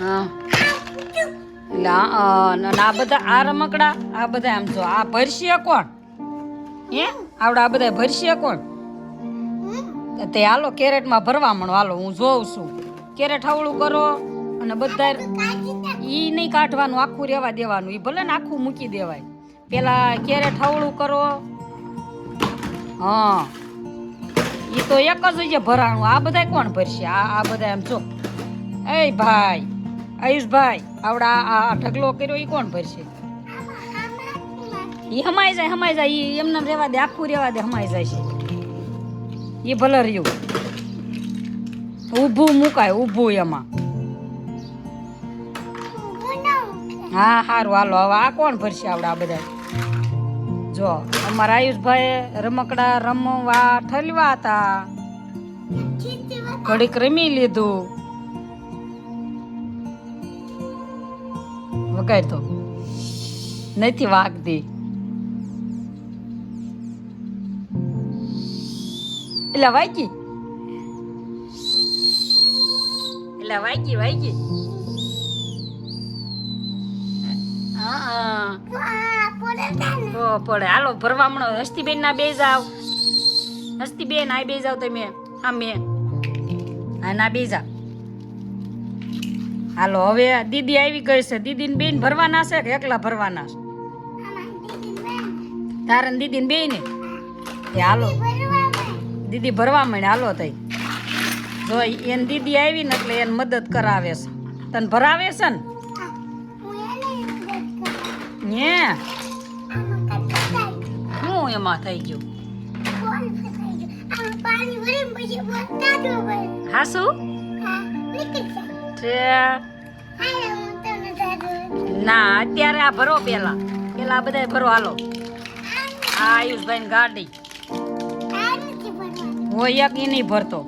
હા. એટલે આ બધા આ રમકડા, આ બધા આમ જો, આ ભરશે કોણ? હે? આવડે આ બધા ભરશે કોણ? તે હાલો કેરેટમાં ભરવા મળો હાલો, હું જોઉં છું. કેરેટ હવળું કરો અને બધા ઈ નહીં કાઢવાનું, આખું રહેવા દેવાનું. ઈ ભલે ને આખું મૂકી દેવાય. પેલા કેરેટ હવળું કરો. હા. ઈ તો એક જ છે ભરાણું. આ બધા કોણ ભરશે? આ આ બધા એમ જો. એ ભાઈ. આયુષભાઈ, આવડા આ ઢગલો કર્યો એ કોણ ભરશે? એ હમાઈ જાય હમાઈ જાય એ એમને રહેવા દે, આખું રહેવા દે હમાઈ જાય છે. એ ભલે રહ્યું. ઊભું મુકાય, ઊભું એમાં. હા સારું હાલો, હવે આ કોણ ભરશે આવડા આ બધા? જો, અમારા આયુષભાઈ રમકડા રમવા ઠલવા હતા ઘડીક રમી લીધું. વગાડ તો નથી વાગતી એટલે વાગી એટલે વાગી વાગી પડે હાલો ભરવામણો હસ્તીબેન ના બે જાવ હસ્તીબેન આ બે જાવ તમે હા મેં હા ના બે જાવ હાલો, હવે દીદી આવી ગઈ છે. દીદી બેન ભરવાના છે કે એકલા ભરવાના છે? તારે દીદી ને? એ હાલો. દીદી ભરવા માંડે, હાલો તઈ. જો એને દીદી આવી ને એટલે એને મદદ કરાવે છે. તને ભરાવે છે ને? હે? શું એમાં થઈ ગયું? હા, શું? છે? ના અત્યારે આ ભરો પેલા. પેલા બધા ભરો હાલો. આ આયુષભાઈ ની ગાડી હું એક નહીં ભરતો.